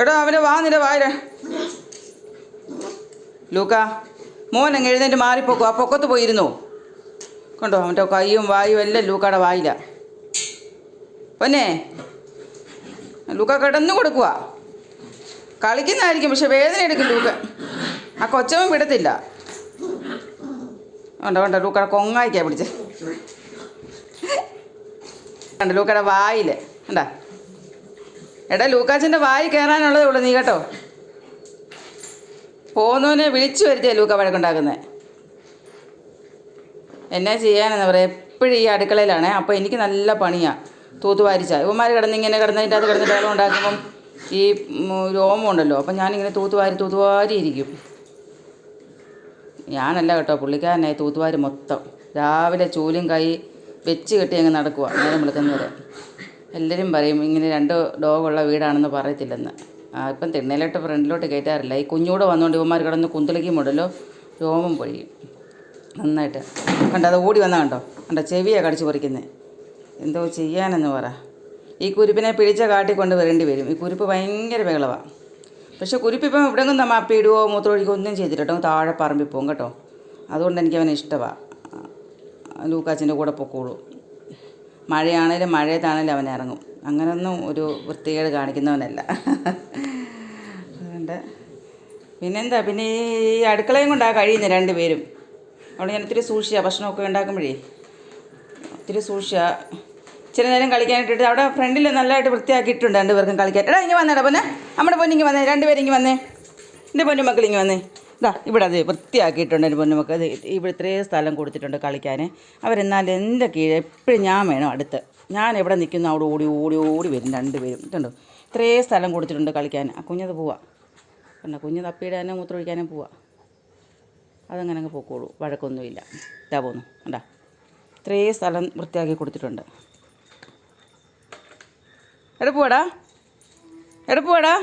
എടാ അവന്റെ വാ നിന്റെ വായില. ലൂക്ക മോൻ അങ്ങ് എഴുന്നേറ്റ് മാറിപ്പോക്കോ. ആ പൊക്കത്ത് പോയിരുന്നു. കണ്ടോ അവന്റെ കൈയും വായും എല്ലാം ലൂക്കയുടെ വായില. പൊന്നെ ലൂക്ക കിടന്നു കൊടുക്കുക കളിക്കുന്നതായിരിക്കും പക്ഷെ വേദന എടുക്കും ലൂക്ക. ആ കൊച്ചവൻ വിടത്തില്ല. കണ്ടോ കണ്ടോ ലൂക്കയുടെ കൊങ്ങായിക്കാ പിടിച്ച്. കണ്ട ലൂക്കയുടെ വായിൽ കണ്ടാ എടാ ലൂക്കാച്ചന്റെ വായി കയറാനുള്ളതേ ഉള്ളൂ നീ കേട്ടോ. പോകുന്നവനെ വിളിച്ചു വരുത്തിയ ലൂക്ക വഴക്കുണ്ടാക്കുന്നത് എന്നാ ചെയ്യാനെന്ന് പറയാം എപ്പോഴും ഈ അടുക്കളയിലാണ് അപ്പോൾ എനിക്ക് നല്ല പണിയാണ് തൂത്തുവാരിച്ച. ഇവന്മാർ കിടന്ന് ഇങ്ങനെ കിടന്നതിന്റെ അത് കിടന്ന് വെള്ളം ഉണ്ടാക്കുമ്പം ഈ രോമം ഉണ്ടല്ലോ അപ്പം ഞാനിങ്ങനെ തൂത്തുവാരി തൂത്തുവാരി ഇരിക്കും. ഞാനല്ല കേട്ടോ പുള്ളിക്കാരനായി തൂത്തുവാരി മൊത്തം. രാവിലെ ചൂലും കൈ വെച്ച് കെട്ടി അങ്ങ് നടക്കുക നേരം വിളിക്കുന്നവരെ. എല്ലാവരും പറയും ഇങ്ങനെ രണ്ട് ഡോഗുള്ള വീടാണെന്ന് പറയത്തില്ലെന്ന്. ഇപ്പം തിണ്ണയിലോട്ട് ഫ്രണ്ടിലോട്ട് കയറ്റാറില്ല. ഈ കുഞ്ഞൂടെ വന്നുകൊണ്ട് ഇവന്മാർ കിടന്ന് മുടലോ രോമം പൊഴിയും. നന്നായിട്ട്. കണ്ടോ അത് ഓടി വന്നാൽ കണ്ടോ? കണ്ടോ ചെവിയാണ് കടിച്ചു പറിക്കുന്നത് എന്തോ ചെയ്യാനെന്ന് പറ. ഈ കുരുപ്പിനെ പിടിച്ച കാട്ടി കാട്ടിക്കൊണ്ട് വരേണ്ടി വരും. ഈ കുരുപ്പ് ഭയങ്കര ബഹളവാണ് പക്ഷേ കുരുപ്പിപ്പം ഇവിടെ നിന്ന് നമ്മൾ അപ്പിടുവോ മൂത്രമൊഴിക്കുകയോ ഒന്നും ചെയ്തിട്ടോ താഴെ പറമ്പിൽ പോകും കേട്ടോ. അതുകൊണ്ട് എനിക്ക് അവനെ ഇഷ്ടമാണ് ലൂക്കാച്ചിന്റെ കൂടെ പൊക്കോളൂ. മഴയാണേലും മഴയത്താണേലും അവൻ ഇറങ്ങും. അങ്ങനൊന്നും ഒരു വൃത്തികേട് കാണിക്കുന്നവനല്ല. അതുകൊണ്ട് പിന്നെന്താ? പിന്നെ ഈ അടുക്കളയും കൊണ്ടാണ് കഴിയുന്നത് രണ്ടുപേരും അവിടെ ഞാൻ ഒത്തിരി സൂക്ഷിച്ചാൽ ഭക്ഷണമൊക്കെ ഉണ്ടാക്കുമ്പോഴേ. ഒത്തിരി സൂക്ഷിച്ചാ. ഇച്ചിരി നേരം കളിക്കാനിട്ടിട്ട് അവിടെ ഫ്രണ്ടിൽ നല്ലതായിട്ട് വൃത്തിയാക്കിയിട്ടുണ്ട് രണ്ടുപേർക്കും കളിക്കാൻ. എടാ ഇങ്ങനെ വന്നേടാ പൊന്നെ. നമ്മുടെ പൊന്നിങ്ങി വന്നേ. രണ്ടുപേരും ഇങ്ങ് വന്നേ. എന്റെ പൊന്നുമക്കൾ ഇങ്ങ് വന്നേ. ഇതാ ഇവിടെ അത് വൃത്തിയാക്കിയിട്ടുണ്ട് എന്റെ പൊന്നുമൊക്കെ അത് ഇവിടെ ഇത്രയും സ്ഥലം കൊടുത്തിട്ടുണ്ട് കളിക്കാൻ. അവരെന്നാൽ എന്റെ കീഴെ എപ്പോഴും ഞാൻ വേണം അടുത്ത്. ഞാൻ എവിടെ നിൽക്കുന്നു അവിടെ ഓടി ഓടി ഓടി വരും രണ്ടുപേരും. ഇതുണ്ടോ? ഇത്രയും സ്ഥലം കൊടുത്തിട്ടുണ്ട് കളിക്കാൻ. ആ കുഞ്ഞത് പോവാ. പിന്നെ കുഞ്ഞ് തപ്പിയിടാനും മൂത്രമൊഴിക്കാനും പോവാ. അതങ്ങനെ അങ്ങ് പൊക്കോളൂ. വഴക്കൊന്നുമില്ല. ഇതാ പോന്നു. കണ്ടാ? ഇത്രയും സ്ഥലം വൃത്തിയാക്കി കൊടുത്തിട്ടുണ്ട്. എടുപ്പ് വേടാ എടുപ്പ് വേടാ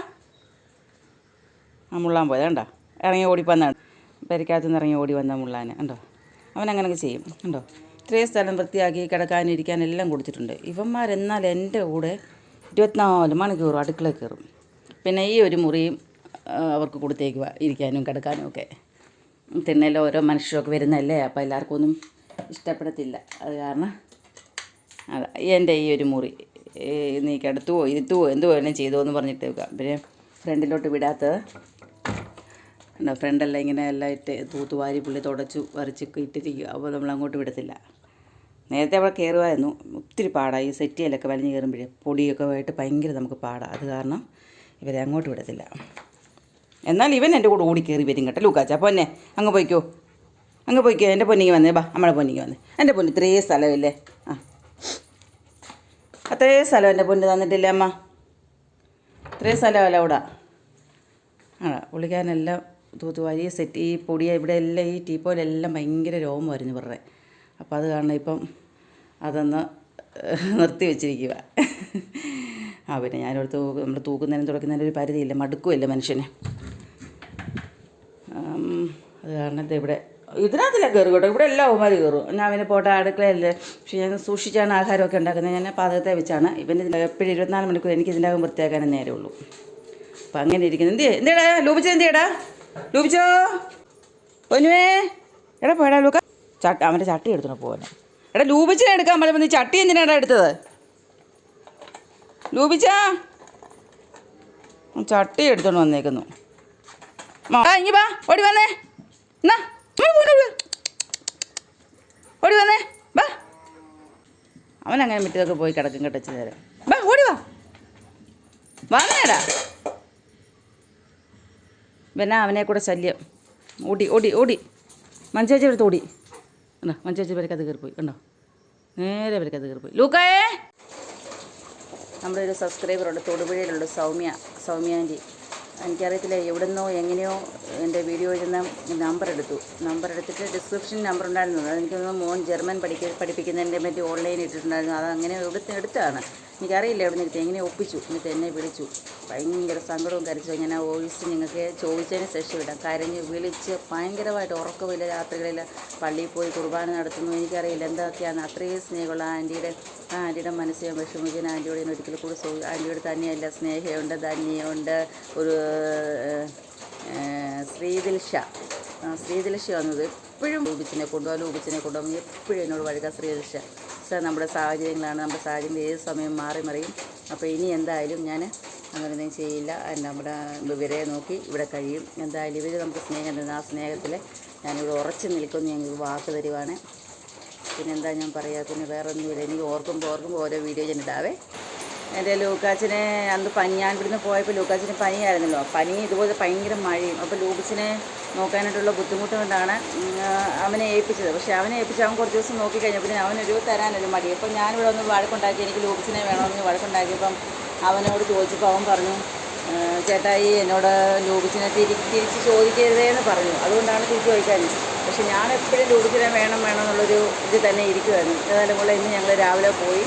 ആ മുള്ളാൻ പോയത് ഇറങ്ങി ഓടി വന്നാണ് പെരക്കകത്തു നിന്ന് ഇറങ്ങി ഓടി വന്ന മുള്ളാൻ കണ്ടോ? അവൻ അങ്ങനെയൊക്കെ ചെയ്യും. കണ്ടോ? ഇത്രയും സ്ഥലം വൃത്തിയാക്കി കിടക്കാനും ഇരിക്കാനും എല്ലാം കൊടുത്തിട്ടുണ്ട്. ഇവന്മാരെന്നാൽ എന്റെ കൂടെ ഇരുപത്തിനാല് മണിക്കൂറും അടുക്കള കയറും. പിന്നെ ഈ ഒരു മുറിയും അവർക്ക് കൊടുത്തേക്കുക ഇരിക്കാനും കിടക്കാനും ഒക്കെ. തിണ്ണയിൽ ഓരോ മനുഷ്യരൊക്കെ വരുന്നതല്ലേ അപ്പോൾ എല്ലാവർക്കും ഒന്നും ഇഷ്ടപ്പെടത്തില്ല. അത് കാരണം അതാ എന്റെ ഈ ഒരു മുറി നീ കിടത്തുവോ ഇരുത്തുവോ എന്തുവോ എല്ലാം ചെയ്തോ എന്ന് പറഞ്ഞിട്ട് വെക്കാം പിന്നെ ഫ്രണ്ടിലോട്ട് വിടാത്തത് എന്താ ഫ്രണ്ടെല്ലാം ഇങ്ങനെ എല്ലാം ഇട്ട് തൂത്തുവാരി പുള്ളി തുടച്ചു വരച്ചൊക്കെ ഇട്ടിരിക്കും അപ്പോൾ നമ്മൾ അങ്ങോട്ട് വിടത്തില്ല. നേരത്തെ അവിടെ കയറുമായിരുന്നു ഒത്തിരി പാടാണ് ഈ സെറ്റിയിലൊക്കെ വലിഞ്ഞ് കയറുമ്പോഴേ പൊടിയൊക്കെ ആയിട്ട് ഭയങ്കര നമുക്ക് പാടാണ് അത് കാരണം ഇവരെ അങ്ങോട്ട് വിടത്തില്ല. എന്നാൽ ഇവൻ എന്റെ കൂടെ ഓടി കയറി വരും കേട്ടോ. ലൂക്കാച്ച പൊന്നെ അങ്ങ് പോയിക്കോ. അങ്ങ് പോയിക്കോ. എന്റെ പൊന്നിക്ക് വന്നേ. ബാ നമ്മളെ പൊന്നിക്ക് വന്നേ. എന്റെ പൊന്ന് ഇത്രയും സ്ഥലമില്ലേ? ആ. അത്രയും സ്ഥലം എന്റെ പൊന്ന് തന്നിട്ടില്ലേ അമ്മ? ഇത്രയും സ്ഥലമല്ല അവിടെ? ആ പുള്ളിക്കാരനെല്ലാം തൂത്തുവാരി സെറ്റ് ഈ പൊടി ഇവിടെ എല്ലാം ഈ ടീപ്പോയിലെല്ലാം ഭയങ്കര വരുന്നു ഇവരുടെ അപ്പോൾ അത് കാരണം ഇപ്പം അതൊന്ന് നിർത്തി വെച്ചിരിക്കുക ആ പിന്നെ ഞാനോട് നമ്മൾ തൂക്കുന്നതിനും തുടക്കുന്നതിനും ഒരു പരിധിയില്ല മടുക്കുമല്ല മനുഷ്യന്. അത് കാരണം ഇവിടെ ഇതിനകത്തില്ല കയറും കേട്ടോ ഇവിടെ എല്ലാം അവന്മാർ കയറും ഞാൻ പിന്നെ പോട്ടെ അടുക്കളയല്ലേ. പക്ഷേ ഞാൻ സൂക്ഷിച്ചാണ് ആഹാരമൊക്കെ ഉണ്ടാക്കുന്നത്. ഞാൻ പാചകത്തെ വെച്ചാണ്. ഇവന് എപ്പോഴും ഇരുപത്തിനാല് മണിക്കൂർ എനിക്ക് ഇതിന്റെ അകം വൃത്തിയാക്കാനേ നേരമുള്ളൂ. അപ്പം അങ്ങനെ ഇരിക്കുന്നു. എന്ത് എന്തേടാ ലൂപിച്ചത് എന്തിയടാ? ലൂപിച്ചോ പൊന്നുവേ. എടാ പോയടാ ലൂക്ക. ചട്ടി അവന്റെ ചട്ടി എടുത്തോണ്ട് പോകാൻ എടാ ലൂപിച്ചനെ എടുക്കാൻ പറയുമ്പോൾ നീ ചട്ടി എന്തിനാടാ എടുത്തത്? ലൂപിച്ച ചട്ടി എടുത്തോണ്ട് വന്നേക്കുന്നു. ഇനി വാ. ഓടി വന്നേ. ഓടി വന്നേ. വാ. അവൻ അങ്ങനെ പോയി കിടക്കും കെട്ടച്ച് നേരം. വാ ഓടി വാ. വന്നേടാ. പിന്നെ അവനെ കൂടെ ശല്യം. ഓടി ഓടി ഓടി. മഞ്ചേച്ചി എടുത്ത് ഓടി. കണ്ടോ മഞ്ചേച്ചി പേരക്കത് കയറിപ്പോയി. കണ്ടോ? നേരെ പേരക്കത് കയറിപ്പോയി. ലൂക്കായേ നമ്മുടെ ഒരു സബ്സ്ക്രൈബറുണ്ട് തൊടുപുഴയിലുള്ള സൗമ്യ സൗമ്യാന്റെ എനിക്കറിയത്തില്ല എവിടുന്നോ എങ്ങനെയോ എന്റെ വീഡിയോ ഇരുന്ന നമ്പർ എടുത്തു. നമ്പർ എടുത്തിട്ട് ഡിസ്ക്രിപ്ഷൻ നമ്പർ ഉണ്ടായിരുന്നു. അതെനിക്ക് മോൻ ജർമ്മൻ പഠിക്ക പഠിപ്പിക്കുന്നതിന്റെ പറ്റി ഓൺലൈൻ ഇട്ടിട്ടുണ്ടായിരുന്നു. അത് അങ്ങനെ എടുത്ത് എടുത്താണ് എനിക്കറിയില്ല എവിടെ നിന്ന് കിട്ടി എങ്ങനെ ഒപ്പിച്ചു. എന്നിട്ട് എന്നെ വിളിച്ചു. ഭയങ്കര സങ്കടവും കരച്ചു ഞാൻ വോയിസ് നിങ്ങൾക്ക് ചോദിച്ചതിന് ശേഷം ഇടാം. കരഞ്ഞ് വിളിച്ച് ഭയങ്കരമായിട്ട് ഉറക്കമില്ല രാത്രികളിൽ. പള്ളിയിൽ പോയി കുർബാന നടത്തുന്നു. എനിക്കറിയില്ല എന്തൊക്കെയാണ്. അത്രയും സ്നേഹമുള്ള ആന്റിയുടെ ആ ആന്റിയുടെ മനസ്സ് ഞാൻ വിഷമിക്കുന്ന. ആന്റിയോട് ഞാൻ ഒരിക്കലും കൂടി സോ ആന്റിയോട് തന്നെയല്ല സ്നേഹമുണ്ട് ധന്യമുണ്ട്. ഒരു ശ്രീദിൽഷ. ശ്രീദിൽഷ വന്നത് എപ്പോഴും ലൂബിച്ചിനെ കൊണ്ടുപോകാൻ ലൂബിച്ചിനെ കൊണ്ടുപോകും. എപ്പോഴും എന്നോട് വഴുക ശ്രീദിൽഷ സാർ നമ്മുടെ സാഹചര്യങ്ങളാണ്. നമ്മുടെ സാഹചര്യം ഏത് സമയം മാറി മറിയും. അപ്പോൾ ഇനി എന്തായാലും ഞാൻ അങ്ങനെയൊന്നും ചെയ്യില്ല. നമ്മുടെ ഇവരെ നോക്കി ഇവിടെ കഴിയും. എന്തായാലും ഇവർ നമുക്ക് സ്നേഹം തരുന്ന. ആ സ്നേഹത്തിൽ ഞാനിവിടെ ഉറച്ചു നിൽക്കുമെന്ന് ഞങ്ങൾക്ക് വാക്ക് തരുവാണ്. പിന്നെന്താ ഞാൻ പറയുക പിന്നെ വേറെ ഒന്നുമില്ല എനിക്ക് ഓർക്കുമ്പോൾ ഓർക്കുമ്പോൾ ഓരോ വീഡിയോ ഞാൻ ഇടാവേ. എന്റെ ലൂക്കാച്ചിനെ അന്ന് പനി ഞാൻ ഇവിടുന്ന് പോയപ്പോൾ ലൂക്കാച്ചിന് പനിയായിരുന്നല്ലോ. പനി ഇതുപോലെ ഭയങ്കര മഴയും. അപ്പോൾ ലൂക്കിച്ചിനെ നോക്കാനായിട്ടുള്ള ബുദ്ധിമുട്ട് കൊണ്ടാണ് അവനെ ഏൽപ്പിച്ചത്. പക്ഷേ അവനെ ഏൽപ്പിച്ച് അവൻ കുറച്ച് ദിവസം നോക്കി പിന്നെ അവനൊരു തരാനൊരു മടി. അപ്പോൾ ഞാനിവിടെ ഒന്ന് വഴക്കുണ്ടാക്കി എനിക്ക് ലൂക്കിച്ചിനെ വേണമെന്ന് വഴക്കുണ്ടാക്കിയപ്പം അവനോട് ചോദിച്ചപ്പോൾ അവൻ പറഞ്ഞു ചേട്ടായി എന്നോട് ലൂബിച്ചിനെ തിരി തിരിച്ച് ചോദിക്കരുതേ എന്ന് പറഞ്ഞു. അതുകൊണ്ടാണ് തിരിച്ച് ചോദിക്കാൻ പക്ഷെ ഞാൻ എപ്പോഴും വേണം വേണം എന്നുള്ളൊരു ഇത് തന്നെ ഇരിക്കുമായിരുന്നു ഏതായാലും കൂടെ ഇന്ന് ഞങ്ങൾ രാവിലെ പോയി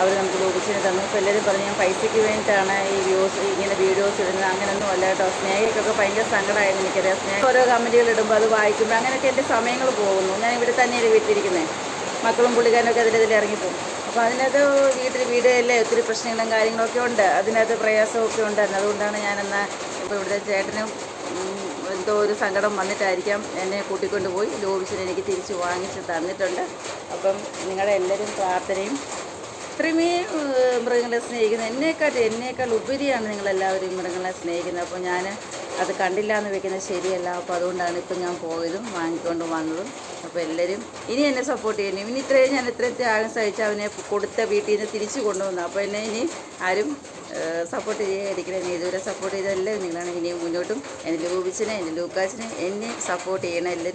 അവർ നമുക്ക് ലൂബിച്ചിനെ തന്നു. ഇപ്പോൾ എല്ലാവരും പറഞ്ഞു ഞാൻ പൈസയ്ക്ക് വേണ്ടിയിട്ടാണ് ഈ വ്യൂസ് ഇങ്ങനെ ഇടുന്നത് അങ്ങനെയൊന്നും അല്ല കേട്ടോ. സ്നേഹിക്കൊക്കെ ഭയങ്കര സങ്കടമായിരുന്നു എനിക്കറിയാം. സ്നേഹം ഓരോ കമന്റുകൾ ഇടുമ്പോൾ അത് വായിക്കുമ്പോൾ അങ്ങനെയൊക്കെ എന്റെ സമയങ്ങൾ പോകുന്നു. ഞാൻ ഇവിടെ തന്നെയാണ് വീട്ടിലിരിക്കുന്നത് മക്കളും പുള്ളിക്കാരനൊക്കെ ഇതിൽ ഇറങ്ങിപ്പോകും. അപ്പോൾ അതിനകത്ത് വീട്ടിൽ വീടുകളിലെ ഒത്തിരി പ്രശ്നങ്ങളും കാര്യങ്ങളൊക്കെ ഉണ്ട്. അതിനകത്ത് പ്രയാസമൊക്കെ ഉണ്ടായിരുന്നു. അതുകൊണ്ടാണ് ഞാനെന്നാൽ ഇപ്പോൾ ഇവിടുത്തെ ചേട്ടനും എന്തോ ഒരു സങ്കടം വന്നിട്ടായിരിക്കാം എന്നെ കൂട്ടിക്കൊണ്ടുപോയി ലോബിച്ചിന് എനിക്ക് തിരിച്ച് വാങ്ങിച്ച് തന്നിട്ടുണ്ട്. അപ്പം നിങ്ങളുടെ എല്ലാവരും പ്രാർത്ഥനയും ഇത്രയുമേ ഏഹ്, മൃഗങ്ങളെ സ്നേഹിക്കുന്നത്. എന്നേക്കാൾ എന്നേക്കാൾ ഉപരിയാണ് നിങ്ങളെല്ലാവരും മൃഗങ്ങളെ സ്നേഹിക്കുന്നത്. അപ്പോൾ ഞാൻ അത് കണ്ടില്ല എന്ന് വെക്കുന്നത് ശരിയല്ല. അപ്പോൾ അതുകൊണ്ടാണ് ഇപ്പം ഞാൻ പോയതും വാങ്ങിക്കൊണ്ട് വന്നതും. അപ്പോൾ എല്ലാവരും ഇനി എന്നെ സപ്പോർട്ട് ചെയ്യണം. ഇനി ഇത്രയും ഞാൻ ഇത്രയും ത്യാഗം സഹിച്ച് അവനെ കൊടുത്ത വീട്ടിൽ നിന്ന് തിരിച്ചു കൊണ്ടുവന്നു. അപ്പോൾ എന്നെ ഇനി ആരും സപ്പോർട്ട് ചെയ്യാതിരിക്കണം എന്നെ ഇതുവരെ സപ്പോർട്ട് ചെയ്ത എല്ലാവരും നിങ്ങളാണ്. ഇനി മുന്നോട്ടും. എന്റെ ലൂബിച്ചിനെ എന്റെ ലൂക്കാച്ചിനെ എന്നെ സപ്പോർട്ട് ചെയ്യണം എല്ലാവരും.